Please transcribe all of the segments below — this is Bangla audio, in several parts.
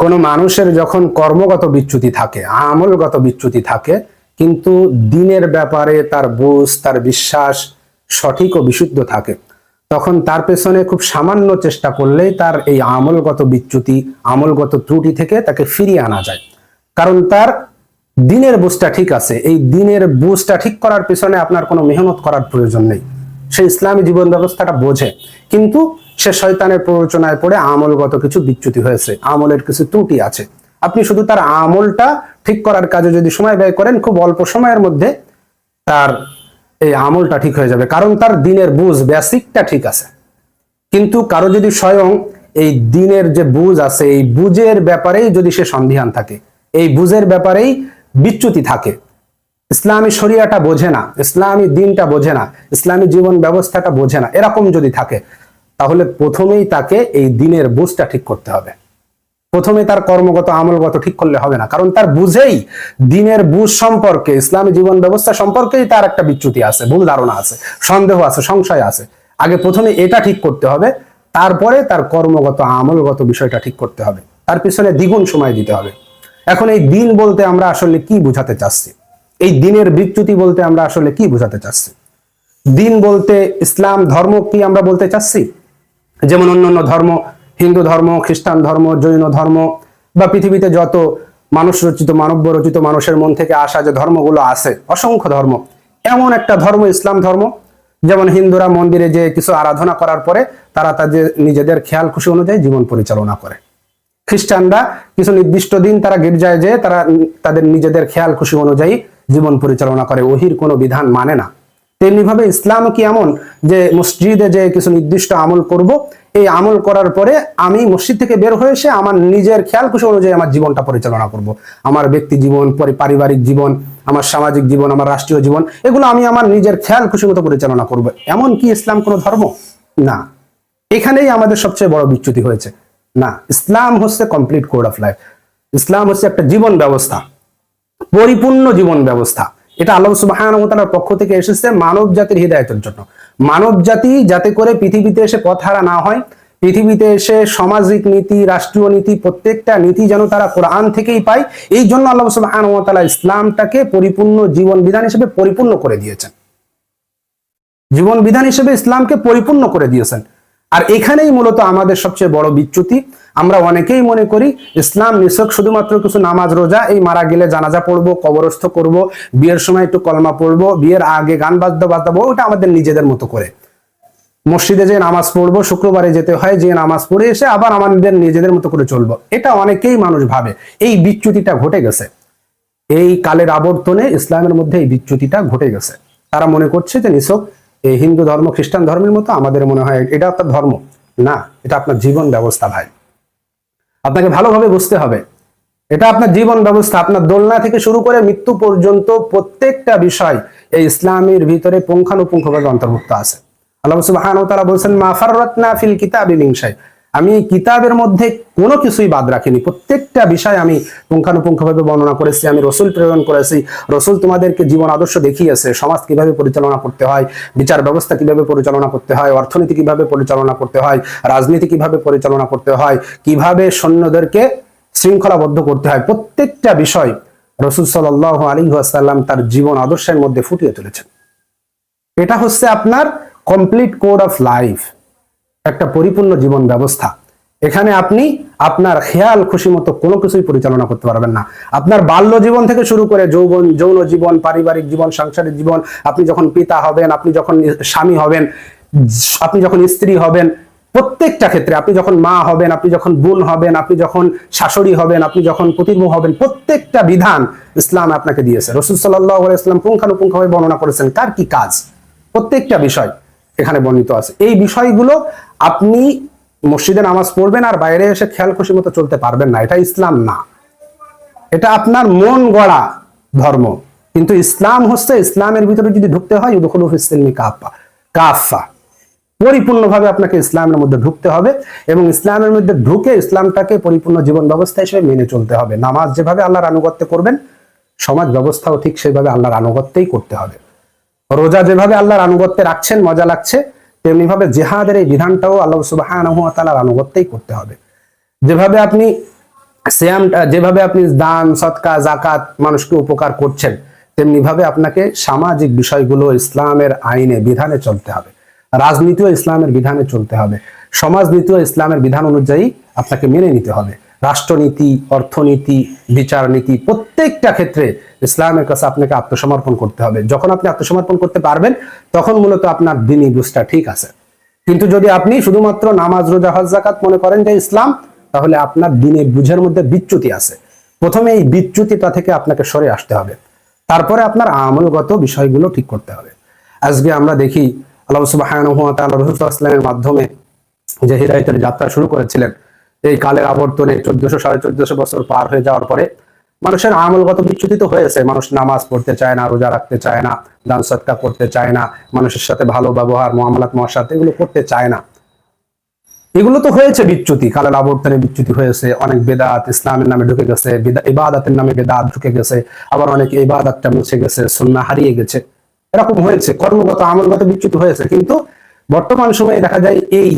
কোনো মানুষের যখন কর্মগত বিচ্যুতি থাকে, আমলগত বিচ্যুতি থাকে, কিন্তু দিনের ব্যাপারে তার বুঝ, তার বিশ্বাস সঠিক ও বিশুদ্ধ থাকে, তখন তার পেছনে খুব সামান্য চেষ্টা করলেই তার এই আমলগত বিচ্যুতি, আমলগত ত্রুটি থেকে তাকে ফিরিয়ে আনা যায়। কারণ তার দিনের বুঝটা ঠিক আছে, এই দিনের বুঝটা ঠিক করার পেছনে আপনার কোনো মেহনত করার প্রয়োজন নেই। সে ইসলামী জীবন ব্যবস্থাটা বোঝে। কিন্তু সে শয়তানের প্ররোচনায় পড়ে আমলগত কিছু বিচ্যুতি হয়েছে। আমলের কিছু ত্রুটি আছে। আপনি শুধু তার আমলটা ঠিক করার কাজে যদি সময় ব্যয় করেন, খুব অল্প সময়ের মধ্যে তার এই আমলটা ঠিক হয়ে যাবে। কারণ তার দিনের বুঝ, বেসিকটা ঠিক আছে। কিন্তু কারও যদি স্বয়ং এই দিনের যে বুঝ আছে, এই বুঝের ব্যাপারেই যদি সে সন্ধিহান থাকে, এই বুঝের ব্যাপারেই বিচ্যুতি থাকে ইসলামী শরিয়াটা বোঝে না, ইসলামী দিনটা বোঝে না, ইসলামী জীবন ব্যবস্থাটা বোঝে না, এরকম যদি থাকে, তাহলে প্রথমেই তাকে এই দিনের বুঝটা ঠিক করতে হবে। প্রথমে তার কর্মগত, আমলগত ঠিক করলে হবে না, কারণ তার বুঝেই দিনের বুঝ সম্পর্কে, ইসলামী জীবন ব্যবস্থা সম্পর্কেই তার একটা বিচ্যুতি আছে, ভুল ধারণা আছে, সন্দেহ আছে, সংশয় আছে। আগে প্রথমে এটা ঠিক করতে হবে, তারপরে তার কর্মগত, আমলগত বিষয়টা ঠিক করতে হবে। তার পিছনে দ্বিগুণ সময় দিতে হবে। এখন এই দিন বলতে আমরা আসলে কি বোঝাতে চাচ্ছি? এই দিনের বিচ্যুতি বলতে আমরা আসলে কি বোঝাতে চাচ্ছি? দিন বলতে ইসলাম ধর্ম কি আমরা বলতে চাচ্ছি? যেমন অন্যান্য ধর্ম, হিন্দু ধর্ম, খ্রিস্টান ধর্ম, জৈন ধর্ম, বা পৃথিবীতে যত মানুষ রচিত, মানব্য রচিত মানুষের মন থেকে আসা যে ধর্মগুলো আছে, অসংখ্য ধর্ম, এমন একটা ধর্ম, ইসলাম ধর্ম। যেমন হিন্দুরা মন্দিরে যে কিছু আরাধনা করার পরে তারা তাদের নিজেদের খেয়াল খুশি অনুযায়ী জীবন পরিচালনা করে। খ্রিস্টানরা কিছু নির্দিষ্ট দিন তারা গির্জায় যেয়ে তারা তাদের নিজেদের খেয়াল খুশি অনুযায়ী জীবন পরিচালনা করে, ওহির কোনো বিধান মানে না। তেমনি ভাবে ইসলাম কি এমন যে মসজিদে যে কিছু নির্দিষ্ট আমল করব, এই আমল করার পরে আমি মসজিদ থেকে বের হয়ে এসে আমার নিজের খেয়াল খুশি অনুযায়ী আমার জীবনটা পরিচালনা করব। আমার ব্যক্তি জীবন, পরি- পারিবারিক জীবন, আমার সামাজিক জীবন, আমার রাষ্ট্রীয় জীবন, এগুলো আমি আমার নিজের খেয়াল খুশি মতো পরিচালনা করব। এমন কি ইসলাম কোনো ধর্ম? না। এখানেই আমাদের সবচেয়ে বড় বিচ্যুতি হয়েছে। না, ইসলাম হচ্ছে complete code of life Islam হচ্ছে একটা জীবন ব্যবস্থা। পরিপূর্ণ জীবন ব্যবস্থা। এটা আল্লাহ সুবহানাহু ওয়া পক্ষ থেকে এসেছে মানব জাতির হৃদায়তের জন্য। মানব জাতি যাতে করে পৃথিবীতে এসে পথহারা না হয়, পৃথিবীতে এসে সামাজিক নীতি, রাষ্ট্রীয় নীতি, প্রত্যেকটা নীতি যেন তারা কোরআন থেকেই পায়, এই জন্য আল্লাহ সুবহানাহু ওয়া ইসলামটাকে পরিপূর্ণ জীবন বিধান হিসেবে পরিপূর্ণ করে দিয়েছেন। জীবন বিধান হিসেবে ইসলামকে পরিপূর্ণ করে দিয়েছেন। আর এখানেই মূলত আমাদের সবচেয়ে বড় বিচ্যুতি। আমরা অনেকেই মনে করি, ইসলাম নিছক শুধুমাত্র কিছু নামাজ, রোজা, এই মারা গেলে জানাজা পড়ব, কবরস্থ করব, বিয়ের সময় একটু কলমা পড়ব, বিয়ের আগে গান বাদ্য বাজাবো, ওটা আমাদের নিজেদের মতো করে। মসজিদে যে নামাজ পড়ব, শুক্রবারে যেতে হয় যে নামাজ পড়ে এসে আবার আমাদের নিজেদের মতো করে চলবো। এটা অনেকেই মানুষ ভাবে, এই বিচ্যুতিটা ঘটে গেছে। এই কালের আবর্তনে ইসলামের মধ্যে এই বিচ্যুতিটা ঘটে গেছে। তারা মনে করছে যে নিছক এই হিন্দু ধর্ম, খ্রিস্টান ধর্মের মতো আমাদের মনে হয় এটা আপনার ধর্ম। না, এটা আপনার জীবন ব্যবস্থা ভাই। আপনাকে ভালোভাবে বুঝতে হবে। এটা আপনার জীবন ব্যবস্থা, আপনার দোলনা থেকে শুরু করে মৃত্যু পর্যন্ত প্রত্যেকটা বিষয় এই ইসলামের ভিতরে পুঙ্খানুপুঙ্খভাবে অন্তর্ভুক্ত আছে। আল্লাহ সুবাহ বলছেন মাফারত ফাররাতনা ফিল কিতাবি মিন শাই। আমি কিতাবের মধ্যে কোনো কিছুই বাদ রাখিনি। প্রত্যেকটা বিষয় আমি পুঙ্খানুপুঙ্খভাবে বর্ণনা করেছি, আমি রসুল প্রেরণ করেছি। রসুল তোমাদেরকে জীবন আদর্শ দেখিয়েছে, সমাজ কীভাবে পরিচালনা করতে হয়, বিচার ব্যবস্থা কীভাবে পরিচালনা করতে হয়, অর্থনীতি কীভাবে পরিচালনা করতে হয়, রাজনীতি কীভাবে পরিচালনা করতে হয়, কীভাবে সৈন্যদেরকে শৃঙ্খলাবদ্ধ করতে হয়, প্রত্যেকটা বিষয় রসুল সাল্লাহ আলী আসাল্লাম তার জীবন আদর্শের মধ্যে ফুটিয়ে তুলেছেন। এটা হচ্ছে আপনার কমপ্লিট কোড অফ লাইফ একটা পরিপূর্ণ জীবন ব্যবস্থা। এখানে আপনি আপনার খেয়াল, খুশি মতো কোনো কিছুই পরিচালনা করতে পারবেন না। আপনার বাল্য জীবন থেকে শুরু করে যৌবন, যৌন জীবন, পারিবারিক জীবন, সাংসারিক জীবন, আপনি যখন পিতা হবেন, আপনি যখন স্বামী হবেন, আপনি যখন স্ত্রী হবেন, প্রত্যেকটা ক্ষেত্রে আপনি যখন মা হবেন, আপনি যখন বোন হবেন, আপনি যখন শাশুড়ি হবেন, আপনি যখন প্রতির্ম হবেন, প্রত্যেকটা বিধান ইসলাম আপনাকে দিয়েছে। রসুল সাল্লাহ ইসলাম পুঙ্খানুপুঙ্খভাবে বর্ণনা করেছেন। কার কি কাজ? প্রত্যেকটা বিষয়। এখানে বর্ণিত আছে। এই বিষয়গুলো আপনি মসজিদে নামাজ পড়বেন আর বাইরে এসে খেয়াল খুশি মতো চলতে পারবেন না। এটা ইসলাম না। এটা আপনার মন গড়া ধর্ম। কিন্তু ইসলাম হচ্ছে, ইসলামের ভিতরে যদি ঢুকতে হয় ইউদখুলু ফিসলিমি কাফা কাফা পরিপূর্ণভাবে আপনাকে ইসলামের মধ্যে ঢুকতে হবে এবং ইসলামের মধ্যে ঢুকে ইসলামটাকে পরিপূর্ণ জীবন ব্যবস্থা হিসেবে মেনে চলতে হবে। নামাজ যেভাবে আল্লাহর আনুগত্য করবেন, সমাজ ব্যবস্থাও ঠিক সেভাবে আল্লাহর আনুগত্যেই করতে হবে। রোজা যেভাবে আল্লাহর আনুগত্যে রাখছেন, মজা লাগছে তেমনি ভাবে জেহাদের এই বিধানটাও আল্লাহ সুবাহ আনুগত্যেই করতে হবে। যেভাবে আপনি সিয়ামটা যেভাবে আপনি দান সৎকা জাকাত মানুষকে উপকার করছেন তেমনি ভাবে আপনাকে সামাজিক বিষয়গুলো ইসলামের আইনে, বিধানে চলতে হবে। রাজনীতিও ইসলামের বিধানে চলতে হবে। সমাজনীতিও ইসলামের বিধান অনুযায়ী আপনাকে মেনে নিতে হবে। রাষ্ট্রনীতি, অর্থনীতি বিচার নীতি প্রত্যেকটা ক্ষেত্রে ইসলামের কাছে আপনাকে আত্মসমর্পণ করতে হবে। যখন আপনি আত্মসমর্পণ করতে পারবেন, তখন মূলত আপনার দিনই বুঝটা ঠিক আছে। কিন্তু যদি আপনি শুধুমাত্র নামাজ, রোজা, হজ জাকাত মনে করেন যে ইসলাম, তাহলে আপনার দিনে বুঝের মধ্যে বিচ্যুতি আছে। প্রথমে এই বিচ্যুতিটা থেকে আপনাকে সরে আসতে হবে। তারপরে আপনার আমলগত বিষয়গুলো ঠিক করতে হবে। আজকে আমরা দেখি, আল্লাহ সুবহানাহু ওয়া তাআলা রাসূল সাল্লাল্লাহু আলাইহি ওয়াসাল্লামের মাধ্যমে যে হিদায়তের যাত্রা শুরু করেছিলেন। এই কালের আবর্তনে চোদ্দশো, সাড়ে চোদ্দশো বছর পার হয়ে যাওয়ার পরে মানুষের আমলগত বিচ্যুতি তো হয়েছে। মানুষ নামাজ পড়তে চায় না, রোজা রাখতে চায় না, দান সৎকা করতে চায় না, মানুষের সাথে ভালো ব্যবহার মহামালাত মহাসাত এগুলো করতে চায় না। এগুলো তো হয়েছে বিচ্যুতি, কালের আবর্তনে বিচ্যুতি হয়েছে। অনেক বেদাত ইসলামের নামে ঢুকে গেছে, বেদা- ইবাদাতের নামে বেদাত ঢুকে গেছে, আবার অনেক ইবাদাতটা মুছে গেছে, সুন্নাহ হারিয়ে গেছে। এরকম হয়েছে, কর্মগত, আমলগত বিচ্যুতি হয়েছে, কিন্তু বর্তমান সময়ে দেখা যায় এই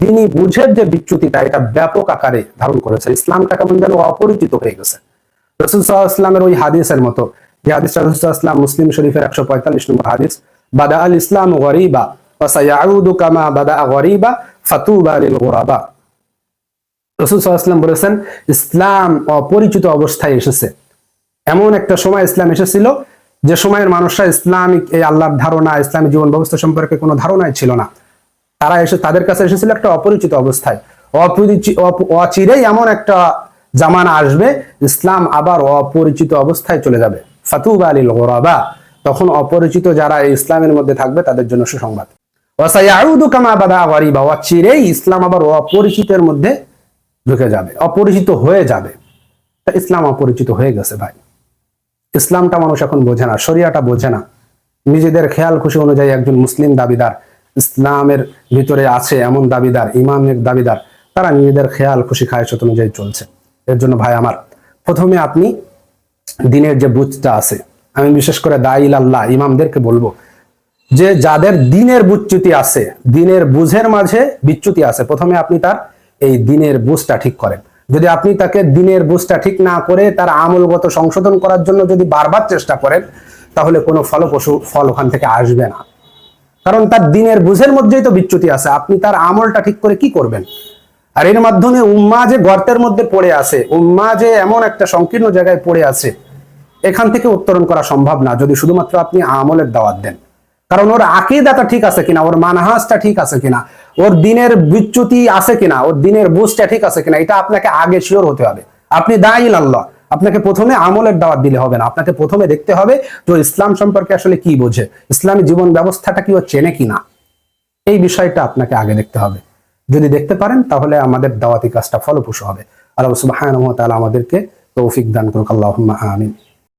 দিনী বুঝের যে বিচ্যুতিটা, এটা ব্যাপক আকারে ধারণ করেছে। ইসলামটা কেমন যেন অপরিচিত হয়ে গেছে। রসুল সাল্লাহ ইসলামের ওই হাদিসের মতো, যে হাদিসটা রসুল ইসলাম মুসলিম শরীফের একশো পঁয়তাল্লিশ নম্বর হাদিস বাদা আল ইসলাম গরিবা ইসলাম অপরিচিত অবস্থায় এসেছে। এমন একটা সময় ইসলাম এসেছিল যে সময়ের মানুষরা ইসলামিক, এই আল্লাহর ধারণা, ইসলামী জীবন ব্যবস্থা সম্পর্কে কোনো ধারণাই ছিল না। তারা এসে তাদের কাছে এসেছিল একটা অপরিচিত অবস্থায়। অপরিচিত অচিরেই এমন একটা জামানা আসবে, ইসলাম আবার অপরিচিত অবস্থায় চলে যাবে। ফাতুবা আলিল গোরাবা। তখন অপরিচিত যারা ইসলামের মধ্যে থাকবে, তাদের জন্য সুসংবাদ। ইসলাম আবার অপরিচিতের মধ্যে ঢুকে যাবে, অপরিচিত হয়ে যাবে। ইসলাম অপরিচিত হয়ে গেছে ভাই। ইসলামটা মানুষ এখন বোঝে না, শরিয়াটা বোঝে না। নিজেদের খেয়াল খুশি অনুযায়ী একজন মুসলিম দাবিদার ইসলামের ভিতরে আছে এমন দাবিদার ইমামের দাবিদার, তারা নিজেদের খেয়াল খুশি খায়সত অনুযায়ী চলছে। এর জন্য ভাই আমার, প্রথমে আপনি দিনের যে বুঝটা আছে, আমি বিশেষ করে দাইল আল্লাহ ইমামদেরকে বলব, যে যাদের দিনের বুচ্যুতি আছে, দিনের বুঝের মাঝে বিচ্যুতি আছে, প্রথমে আপনি তার এই দিনের বুঝটা ঠিক করেন। যদি আপনি তাকে দিনের বুঝটা ঠিক না করে তার আমলগত সংশোধন করার জন্য যদি বারবার চেষ্টা করেন, তাহলে কোনো ফলপ্রসূ ফল ওখান থেকে আসবে না। কারণ তার দিনের বুঝের মধ্যেই তো বিচ্যুতি আছে। আপনি তার আমলটা ঠিক করে কি করবেন? আর এর মাধ্যমে উম্মা যে গর্তের মধ্যে পড়ে আছে, উম্মা যে এমন একটা সংকীর্ণ জায়গায় পড়ে আছে, এখান থেকে উত্তরণ করা সম্ভব না, যদি শুধুমাত্র আপনি আমলের দাওয়াত দেন। কারণ ওর আকিদাটা ঠিক আছে কিনা, ওর মানহাজটা ঠিক আছে কিনা ওর দিনের বিচ্যুতি আছে কিনা, ওর দিনের বুঝটা ঠিক আছে কিনা, এটা আপনাকে আগে শিওর হতে হবে। আপনি দাইল আল্লাহ। আপনাকে প্রথমে আমলের দাওয়াত দিলে হবে না। আপনাকে প্রথমে দেখতে হবে ও ইসলাম সম্পর্কে আসলে কি বোঝে, ইসলামী জীবন ব্যবস্থাটা কি ও চেনে কিনা। এই বিষয়টা আপনাকে আগে দেখতে হবে। যদি দেখতে পারেন, তাহলে আমাদের দাওয়াতি কাজটা ফলপ্রসূ হবে। আল্লাহ তাআলা আমাদেরকে তৌফিক দান করুক। আল্লাহুম্মা আমিন।